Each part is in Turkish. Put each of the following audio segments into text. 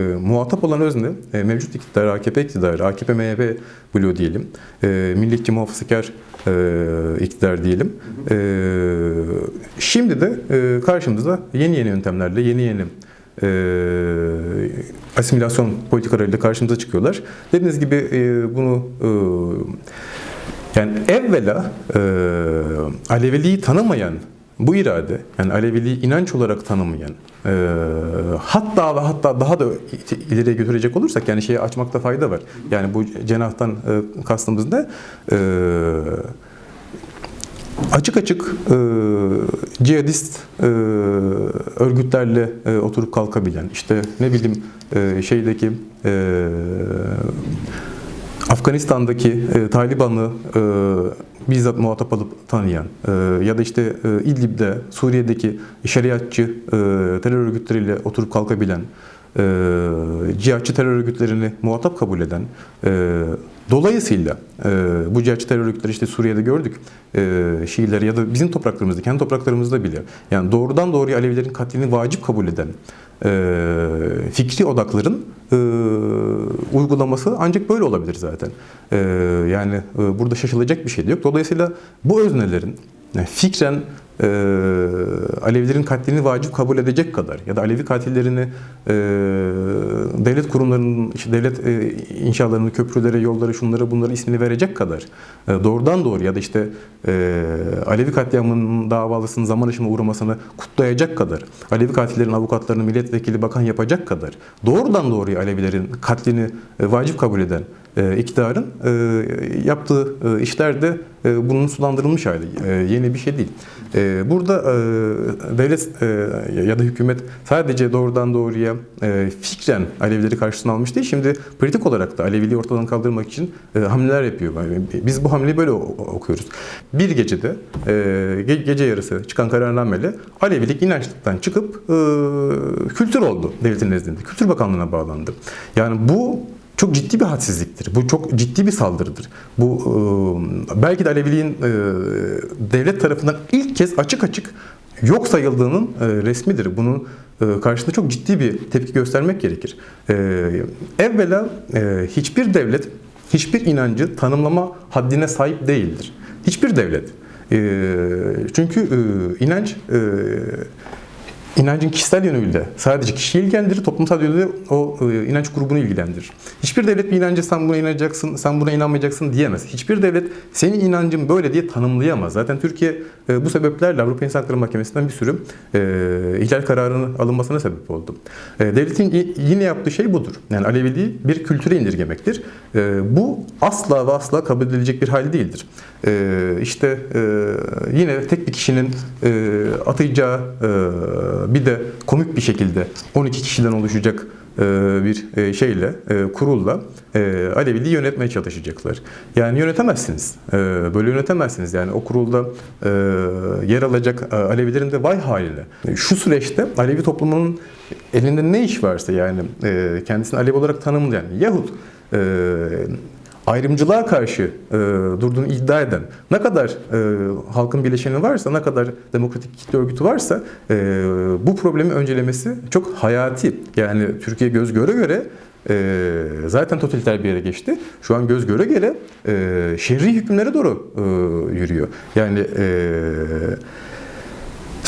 E, muhatap olan özne e, mevcut iktidar, AKP iktidarı, AKP MHP bloğu diyelim, e, milliyetçi muhafazakar e, iktidar diyelim. E, şimdi de e, karşımızda yeni yeni yöntemlerle, yeni yeni e, asimilasyon politikalarıyla karşımıza çıkıyorlar. Dediğiniz gibi e, bunu e, yani evvela e, Aleviliği tanımayan bu irade, yani Aleviliği inanç olarak tanımayan, hatta ve hatta daha da ileriye götürecek olursak yani şeyi açmakta fayda var. Yani bu cenahtan e, kastımız ne? E, açık açık e, cihadist e, örgütlerle e, oturup kalkabilen, işte ne bileyim e, şeydeki e, Afganistan'daki e, Taliban'ı e, bizzat muhatap alıp tanıyan e, ya da işte e, İdlib'de Suriye'deki şeriatçı e, terör örgütleriyle oturup kalkabilen e, cihatçı terör örgütlerini muhatap kabul eden e, dolayısıyla e, bu cihatçı terör örgütleri işte Suriye'de gördük e, Şiileri ya da bizim topraklarımızda kendi topraklarımızda bile yani doğrudan doğruya Alevilerin katlini vacip kabul eden fikri odakların e, uygulaması ancak böyle olabilir zaten. E, yani e, burada şaşılacak bir şey de yok. Dolayısıyla bu öznelerin fikren e, Alevilerin katlini vacip kabul edecek kadar ya da Alevi katillerini e, devlet kurumlarının, işte devlet e, inşalarını, köprülere, yollara, şunlara bunlara ismini verecek kadar e, doğrudan doğru ya da işte e, Alevi katliamının davalısının zaman aşımına uğramasını kutlayacak kadar, Alevi katillerin avukatlarını milletvekili, bakan yapacak kadar doğrudan doğruya Alevilerin katlini e, vacip kabul eden e, iktidarın e, yaptığı e, işler de e, bunun sulandırılmış hali. E, yeni bir şey değil. E, burada e, devlet e, ya da hükümet sadece doğrudan doğruya e, fikren Alevileri karşısına almış değil. Şimdi politik olarak da Aleviliği ortadan kaldırmak için e, hamleler yapıyor. Biz bu hamleyi böyle okuyoruz. Bir gecede e, ge- gece yarısı çıkan kararnameyle Alevilik inançlıktan çıkıp e, kültür oldu devletin nezdinde. Kültür Bakanlığı'na bağlandı. Yani bu çok ciddi bir hadsizliktir. Bu çok ciddi bir saldırıdır. Bu e, belki de Aleviliğin e, devlet tarafından ilk kez açık açık yok sayıldığının e, resmidir. Bunun e, karşısında çok ciddi bir tepki göstermek gerekir. E, evvela e, hiçbir devlet hiçbir inancı tanımlama haddine sahip değildir. Hiçbir devlet. E, çünkü e, inanç e, İnancın kişisel yönüyle sadece kişiyi ilgilendirir, toplumsal yönüyle o e, inanç grubunu ilgilendirir. Hiçbir devlet bir inancı sen buna inanacaksın, sen buna inanmayacaksın diyemez. Hiçbir devlet senin inancın böyle diye tanımlayamaz. Zaten Türkiye e, bu sebeplerle Avrupa İnsan Hakları Mahkemesi'nden bir sürü e, ihlal kararının alınmasına sebep oldu. Devletin yine yaptığı şey budur. Yani Aleviliği bir kültüre indirgemektir. Bu asla ve asla kabul edilecek bir hal değildir. E, işte e, yine tek bir kişinin e, atayacağı e, bir de komik bir şekilde 12 kişiden oluşacak e, bir e, şeyle, e, kurulla e, Aleviliği yönetmeye çalışacaklar. Yani yönetemezsiniz. Böyle yönetemezsiniz. Yani o kurulda yer alacak Alevilerin de vay haline. Şu süreçte Alevi toplumunun elinde ne iş varsa yani kendisini Alevi olarak tanımlayan yahut e, ayrımcılığa karşı e, durduğunu iddia eden ne kadar e, halkın bileşeni varsa, ne kadar demokratik kitle örgütü varsa e, bu problemi öncelemesi çok hayati. Yani Türkiye göz göre göre e, zaten totaliter bir yere geçti. Şu an göz göre göre e, şerri hükümlere doğru e, yürüyor. Yani e,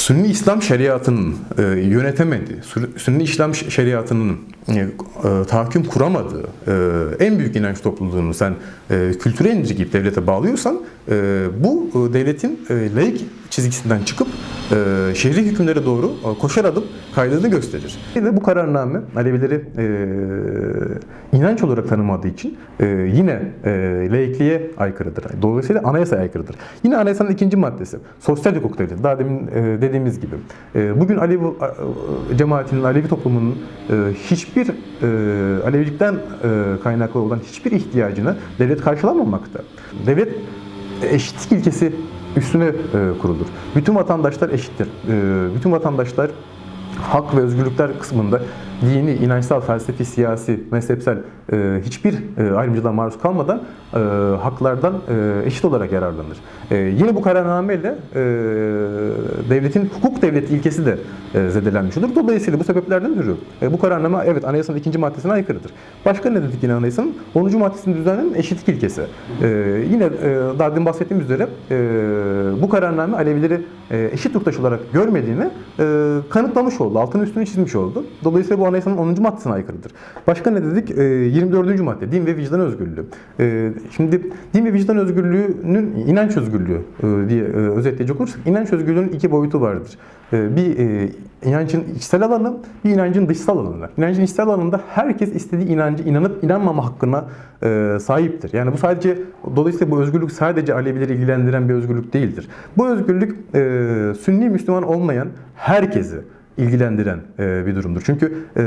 Sünni İslam şeriatının e, yönetemediği, Sü- Sünni İslam şeriatının e, e, tahakküm kuramadığı e, en büyük inanç topluluğunu sen e, kültüre indirgeyip devlete bağlıyorsan e, bu e, devletin e, laik çizgisinden çıkıp e, şehri hükümlere doğru e, koşar adım kaydığını gösterir. Ve bu kararname Alevileri e, inanç olarak tanımadığı için e, yine e, laikliğe aykırıdır. Dolayısıyla anayasaya aykırıdır. Yine anayasanın ikinci maddesi sosyal hukuk devleti. Daha demin e, dediğimiz gibi. E, bugün Alevi e, cemaatinin, Alevi toplumunun e, hiçbir e, Alevilikten e, kaynaklı olan hiçbir ihtiyacını devlet karşılamamakta. Devlet eşitlik ilkesi üstüne e, kurulur. Bütün vatandaşlar eşittir. E, bütün vatandaşlar hak ve özgürlükler kısmında dini, inançsal, felsefi, siyasi, mezhepsel e, hiçbir e, ayrımcılığa maruz kalmadan e, haklardan e, eşit olarak yararlanır. E, yine bu kararnameyle e, devletin hukuk devleti ilkesi de e, zedelenmiş olur. Dolayısıyla bu sebeplerden ötürü e, bu kararname evet anayasanın ikinci maddesine aykırıdır. Başka ne dedik yine anayasanın? 10. maddesinde düzenlenen eşitlik ilkesi. E, yine e, daha demin bahsettiğim üzere e, bu kararname Alevileri e, eşit yurttaş olarak görmediğini e, kanıtlamış oldu. Altını üstünü çizmiş oldu. Dolayısıyla bu anayasanın 10. maddesine aykırıdır. Başka ne dedik? E, 24. madde din ve vicdan özgürlüğü. E, şimdi din ve vicdan özgürlüğünün inanç özgürlüğü e, diye e, özetleyecek olursak inanç özgürlüğünün iki boyutu vardır. E, bir e, inancın içsel alanı, bir inancın dışsal alanı. İnancın içsel alanında herkes istediği inancı inanıp inanmama hakkına e, sahiptir. Yani bu sadece dolayısıyla bu özgürlük sadece Alevileri ilgilendiren bir özgürlük değildir. Bu özgürlük e, Sünni Müslüman olmayan herkesi ilgilendiren e, bir durumdur. Çünkü e,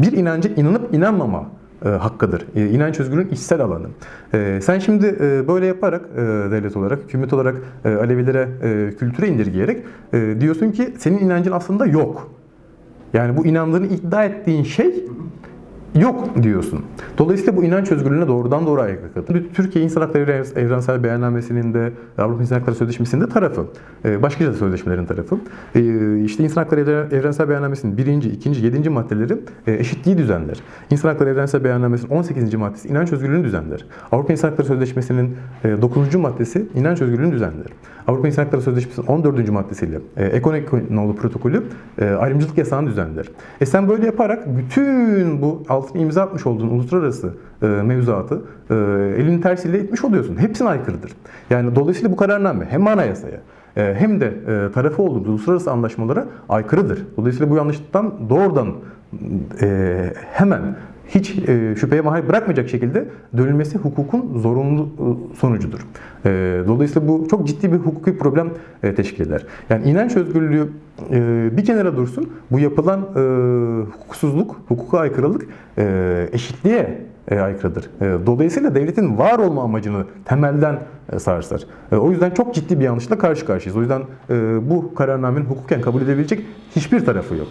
bir inancı inanıp inanmama e, hakkıdır. İnanç özgürlüğün içsel alanı. Sen şimdi böyle yaparak devlet olarak, hükümet olarak Alevilere kültüre indirgeyerek diyorsun ki senin inancın aslında yok. Yani bu inandığını iddia ettiğin şey yok diyorsun. Dolayısıyla bu inanç özgürlüğüne doğrudan doğru aykırıdır. Türkiye İnsan Hakları Evrensel Beyannamesi'nin de Avrupa İnsan Hakları Sözleşmesi'nin de tarafı. Ee, Başka da sözleşmelerin tarafı. Ee, İşte İnsan Hakları Evren- Evrensel Beyannamesi'nin birinci, ikinci, yedinci maddeleri e, eşitliği düzenler. İnsan Hakları Evrensel Beyannamesi'nin 18. maddesi inanç özgürlüğünü düzenler. Avrupa İnsan Hakları Sözleşmesi'nin 9. maddesi inanç özgürlüğünü düzenler. Avrupa İnsan Hakları Sözleşmesi'nin 14. maddesiyle e, ekonomik nolu protokolü e, ayrımcılık yasağını düzenler. E sen böyle yaparak bütün bu altına imza atmış olduğun uluslararası e, mevzuatı e, elinin tersiyle itmiş oluyorsun. Hepsine aykırıdır. Yani dolayısıyla bu kararname hem anayasaya e, hem de e, tarafı olduğumuz uluslararası anlaşmalara aykırıdır. Dolayısıyla bu yanlışlıktan doğrudan e, hemen hiç e, şüpheye mahal bırakmayacak şekilde dönülmesi hukukun zorunlu e, sonucudur. E, dolayısıyla bu çok ciddi bir hukuki problem teşkil eder. Yani inanç özgürlüğü bir kenara dursun. Bu yapılan e, hukuksuzluk, hukuka aykırılık eşitliğe aykırıdır. Dolayısıyla devletin var olma amacını temelden e, sarsar. O yüzden çok ciddi bir yanlışla karşı karşıyayız. O yüzden bu kararnamenin hukuken kabul edebilecek hiçbir tarafı yok.